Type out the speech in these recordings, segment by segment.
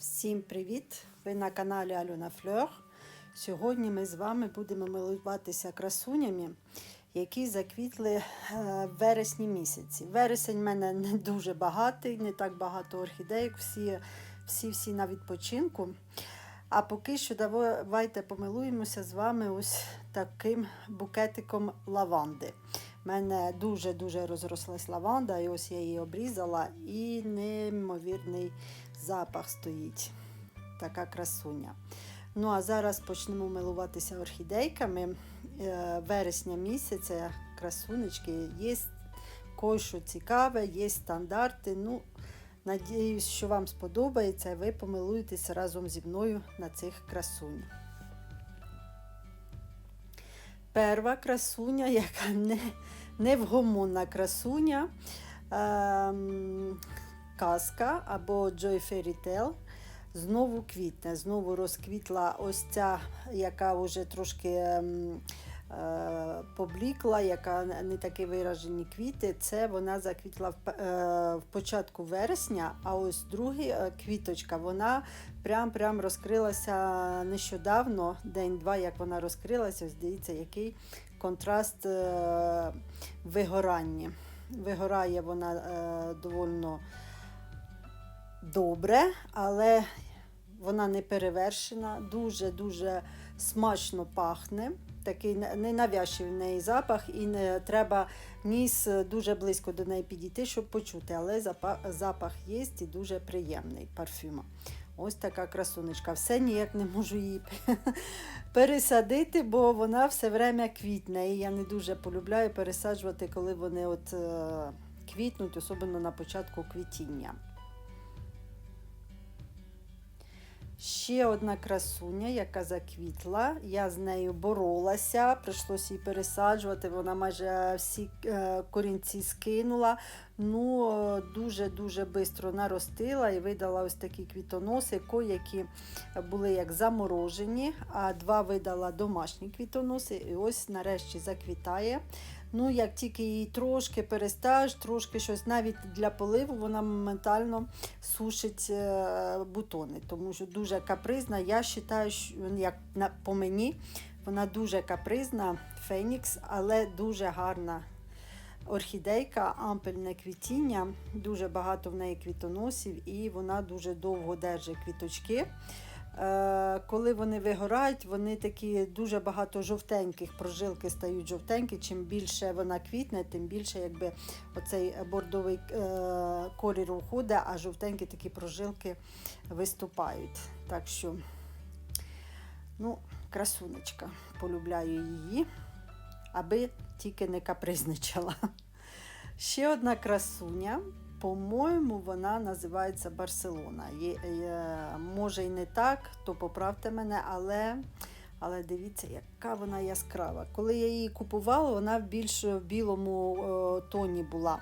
Всім привіт! Ви на каналі Альона Фльор. Сьогодні ми з вами будемо милуватися красунями, які заквітли е, в вересні місяці. Вересень в мене не дуже багатий, не так багато орхідеїк, всі, всі, всі на відпочинку. А поки що давайте помилуємося з вами ось таким букетиком лаванди. У мене дуже-дуже розрослась лаванда, і ось я її обрізала, і неймовірний запах стоїть. Така красуня. Ну а зараз почнемо милуватися орхідейками. Е, Вересня місяця, красунечки, є кое-що цікаве, є стандарти. Ну, Надіюсь, що вам сподобається і ви помилуєтеся разом зі мною на цих красунь. Перша красуня, яка не, невгомонна красуня, ем, казка або Joy Fairy Tale. Знову квітне, знову розквітла ось ця, яка вже трошки ем, е, поблікла, яка не такі виражені квіти. Це вона заквітла в, е, початку вересня, а ось друга е, квіточка, вона прям прям розкрилася нещодавно, день-два, як вона розкрилася. Дивіться, який контраст е, вигорання. Вигорає вона е, довольно добре, але вона не перевершена, дуже-дуже смачно пахне. Такий ненавязчивий в неї запах, і не треба ніс дуже близько до неї підійти, щоб почути. Але запах, є і дуже приємний парфюма. Ось така красунечка. Все ніяк не можу її пересадити, бо вона все время квітне. І я не дуже полюбляю пересаджувати, коли вони от е, квітнуть, особливо на початку квітіння. Ще одна красуня, яка заквітла. Я з нею боролася, прийшлося її пересаджувати. Вона майже всі е, корінці скинула. Ну, дуже-дуже швидко наростила і видала ось такі квітоноси, які були як заморожені, а два видала домашні квітоноси. І ось нарешті заквітає. Ну, як тільки її трошки перестаж, трошки щось навіть для поливу, вона моментально сушить е, бутони, тому що дуже капризна. Я вважаю, що як на, по мені, вона дуже капризна, фенікс, але дуже гарна орхідейка, ампельне квітіння, дуже багато в неї квітоносів, і вона дуже довго держить квіточки. Е, Коли вони вигорають, вони такі дуже багато жовтеньких, прожилки стають жовтенькі. Чим більше вона квітне, тим більше якби оцей бордовий е, колір уходить, а жовтенькі такі прожилки виступають. Так що, ну, красунечка, полюбляю її, аби тільки не капризничала. Ще одна красуня. По-моєму, вона називається Барселона. Може і не так, то поправте мене, але але дивіться, яка вона яскрава. Коли я її купувала, вона більш в білому е, тоні була.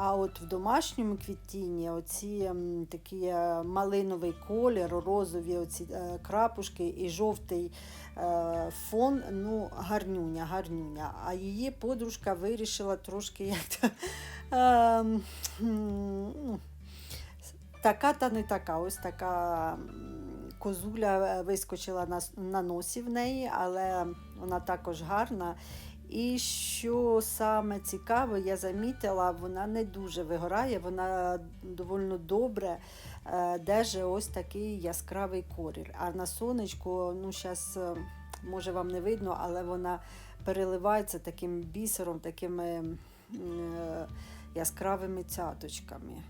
А от в домашньому квітінні оці такі е, малиновий колір, розові оці е, крапушки і жовтий е, фон, ну, гарнюня, гарнюня. А її подружка вирішила трошки як. Ем, ну, Така та не така. Ось така козуля вискочила на, на носі в неї, але вона також гарна. І що саме цікаве, я замітила, вона не дуже вигорає, вона доволі добре е, держить ось такий яскравий колір. А на сонечку, ну зараз може вам не видно, але вона переливається таким бісером, такими е, яскравими цяточками.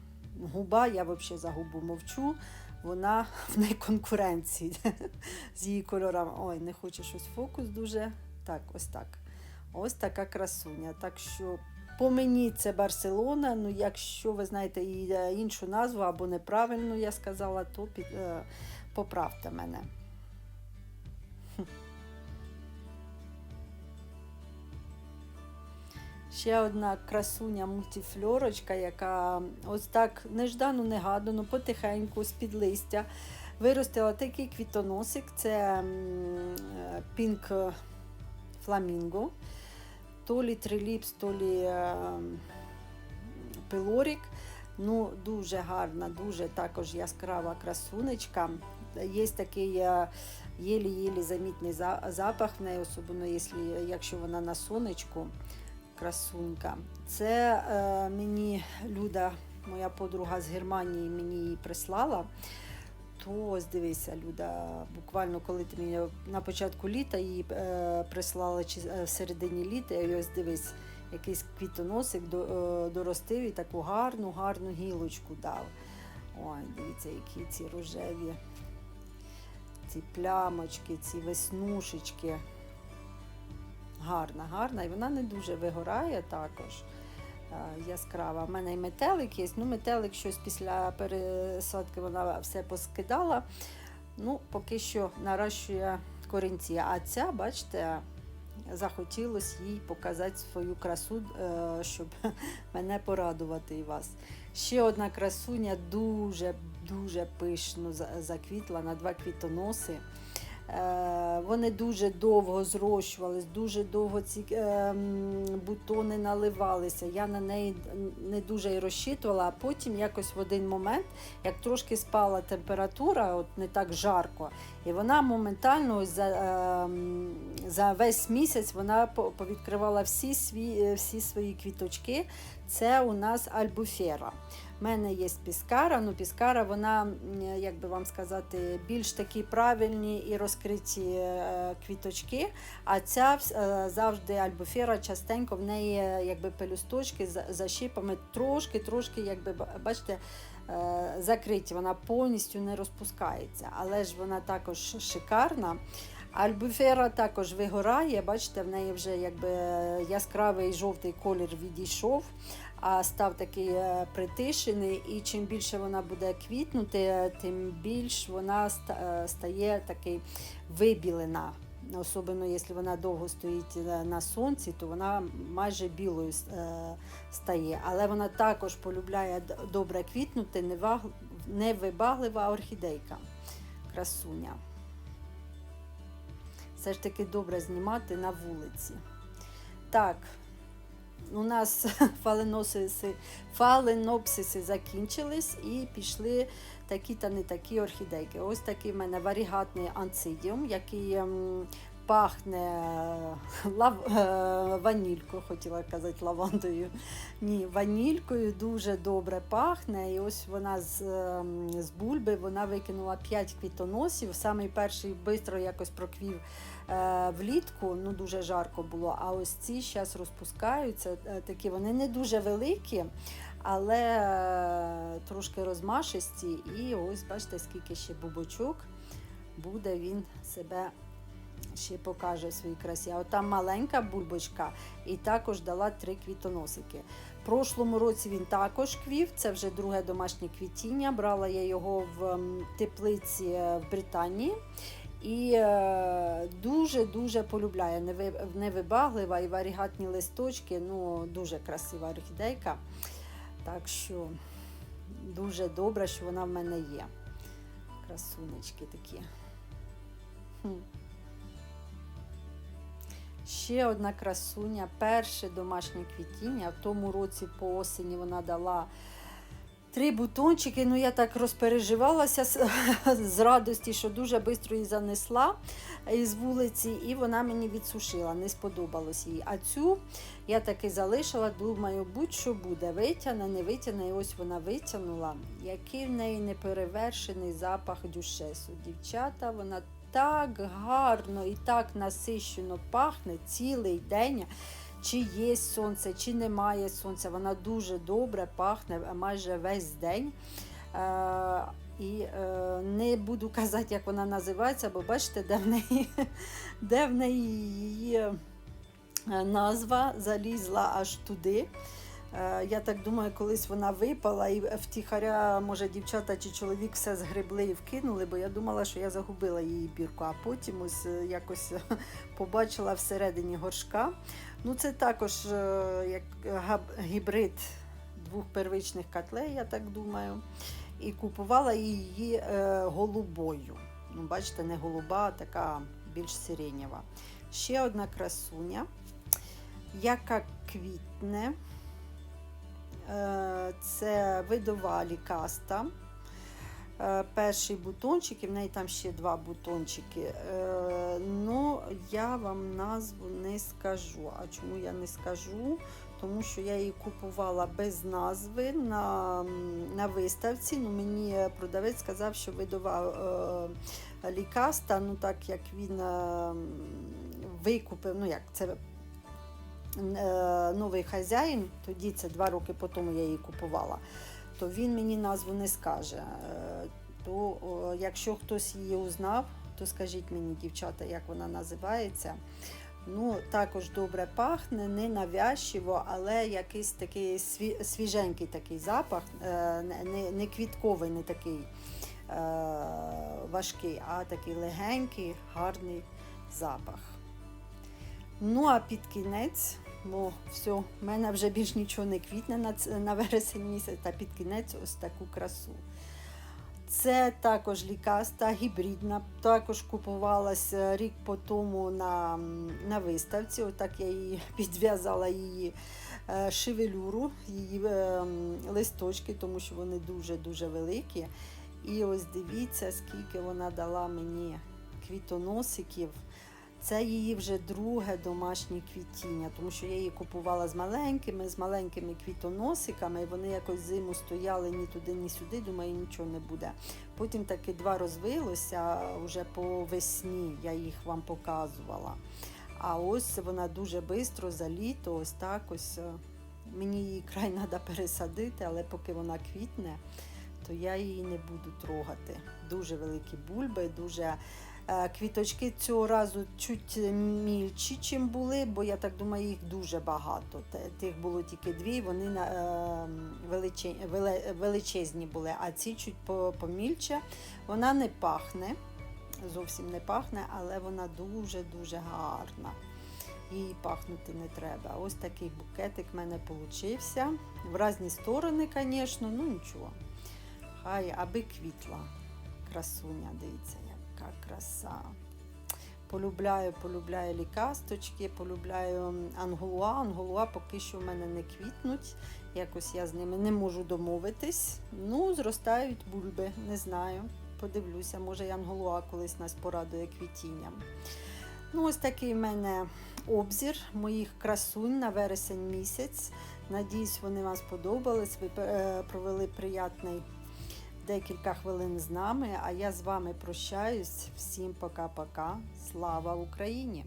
Губа, я взагалі за губу мовчу, вона в неї конкуренції з її кольорами. Ой, не хочу щось фокус дуже. Так, ось так. Ось така красуня. Так що по мені це Барселона. Ну, якщо ви знаєте її е, іншу назву або неправильно я сказала, то під, е, поправте мене. Ще одна красуня мультифльорочка, яка ось так неждано, негадано, потихеньку, з-під листя виростила такий квітоносик. Це пінк фламінго. То лі триліпс, то лі е, пилорік. Ну, дуже гарна, дуже також яскрава красунечка. Є такий е, єлі-єлі замітний за- запах в неї, особливо якщо, вона на сонечку. Красунька. Це е, мені Люда, моя подруга з Германії, мені її прислала. То ось дивися, Люда, буквально коли ти мені на початку літа її е, прислала чи е, в середині літа, і ось дивись, якийсь квітоносик до, е, доростив і таку гарну, гарну гілочку дав. Ой, дивіться, які ці рожеві, ці плямочки, ці веснушечки. Гарна, гарна, і вона не дуже вигорає також. Е, Яскрава. У мене і метелик є. Ну, метелик щось після пересадки вона все поскидала. Ну, поки що наращує корінці. А ця, бачите, захотілося їй показати свою красу, е, щоб мене порадувати і вас. Ще одна красуня дуже дуже пишно заквітла на два квітоноси. Е, Вони дуже довго зрощувались, дуже довго ці е, бутони наливалися. Я на неї не дуже і розчитувала, а потім якось в один момент, як трошки спала температура, от не так жарко, і вона моментально за, е, за весь місяць вона повідкривала всі, свої, всі свої квіточки. Це у нас альбуфера. У мене є піскара, ну піскара, вона, як би вам сказати, більш такі правильні і розкриті е, квіточки. А ця е, завжди альбуфера частенько в неї е, якби пелюсточки за, за шипами трошки, трошки, якби бачите, закриті. Вона повністю не розпускається. Але ж вона також шикарна. Альбуфера також вигорає, бачите, в неї вже якби яскравий жовтий колір відійшов, а став такий е, притишений. І чим більше вона буде квітнути, тим більш вона е, стає такий вибілена. Особливо, якщо вона довго стоїть е, на сонці, то вона майже білою стає. Але вона також полюбляє добре квітнути, невибаглива орхідейка. Красуня. Все ж таки добре знімати на вулиці. Так, у нас фаленосиси, фаленопсиси закінчились і пішли такі та не такі орхідейки. Ось такий в мене варігатний анцидіум, який ем, пахне е, лав, е, ванількою, хотіла казати лавандою. Ні, ванількою дуже добре пахне. І ось вона з, ем, з бульби вона викинула 5 квітоносів. Самий перший швидко якось проквів е, влітку, ну дуже жарко було. А ось ці зараз розпускаються. Такі вони не дуже великі, але трошки розмашисті. І ось бачите, скільки ще бубочок буде він себе. Ще покаже в своїй красі. А от там маленька бульбочка і також дала три квітоносики. В прошлому році він також квів, це вже друге домашнє квітіння. Брала я його в теплиці е, в Британії. І дуже-дуже полюбляє невибаглива і варігатні листочки. Ну, дуже красива орхідейка. Так що дуже добре, що вона в мене є. Красунечки такі. Ще одна красуня, перше домашнє квітіння. В тому році по осені вона дала три бутончики. Ну, я так розпереживалася з радості, що дуже швидко її занесла із вулиці, і вона мені відсушила, не сподобалось їй. А цю я таки залишила, думаю, будь-що буде, витягне, не витягне. І ось вона витягнула. Який в неї неперевершений запах дюшесу. Дівчата, вона так гарно і так насищено пахне цілий день. Чи є сонце, чи немає сонця. Вона дуже добре пахне майже весь день. Е, і е, не буду казати, як вона називається, бо бачите, де в неї, де в неї її е, назва залізла аж туди. Е, Я так думаю, колись вона випала і втіхаря, може, дівчата чи чоловік все згребли і вкинули, бо я думала, що я загубила її бірку, а потім ось е, якось побачила всередині горшка. Ну, це також е, як гібрид двох первичних котлей, я так думаю. І купувала її голубою. Ну, бачите, не голуба, а така більш сиренєва. Ще одна красуня, яка квітне. Е, Це видова лікаста. Е, Перший бутончик, і в неї там ще два бутончики. Е, Ну, я вам назву не скажу. А чому я не скажу? Тому що я її купувала без назви на, на виставці. Ну, мені продавець сказав, що видова е, лікаста, ну так як він е, викупив, ну як це новий хазяїн, тоді це два роки по тому я її купувала, то він мені назву не скаже. Е, То якщо хтось її узнав, то скажіть мені, дівчата, як вона називається. Ну, також добре пахне, не навязчиво, але якийсь такий свіженький такий запах, е, не, не, квітковий, не такий е, важкий, а такий легенький, гарний запах. Ну, а під кінець, бо все, в мене вже більш нічого не квітне на, на вересень місяць, та під кінець ось таку красу. Це також лікаста гібридна, також купувалася рік по тому на, на виставці. Отак я її підв'язала її е, шевелюру, її е, листочки, тому що вони дуже-дуже великі. І ось дивіться, скільки вона дала мені квітоносиків. Це її вже друге домашнє квітіння, тому що я її купувала з маленькими, з маленькими квітоносиками, і вони якось зиму стояли ні туди, ні сюди. Думаю, нічого не буде. Потім таки два розвилося вже по весні, я їх вам показувала. А ось вона дуже швидко за літо, ось так ось. е, Мені її край треба пересадити, але поки вона квітне, то я її не буду трогати. Дуже великі бульби, дуже Квіточки цього разу чуть мільчі, чим були, бо я так думаю, їх дуже багато. Тих було тільки дві, вони е, величезні були, а ці чуть по- помільче. Вона не пахне, зовсім не пахне, але вона дуже-дуже гарна. Їй пахнути не треба. Ось такий букетик в мене получився. В різні сторони, звісно, ну нічого. Хай аби квітла. Красуня, дивіться, яка краса. Полюбляю, полюбляю лікасточки, полюбляю м, ангулуа. Ангулуа поки що в мене не квітнуть. Якось я з ними не можу домовитись. Ну, зростають бульби, не знаю. Подивлюся, може і ангулуа колись нас порадує квітінням. Ну, ось такий в мене обзір моїх красунь на вересень місяць. Надіюсь, вони вам сподобались. Ви е, провели приятний декілька хвилин з нами. А я з вами прощаюсь. Всім пока-пока. Слава Україні!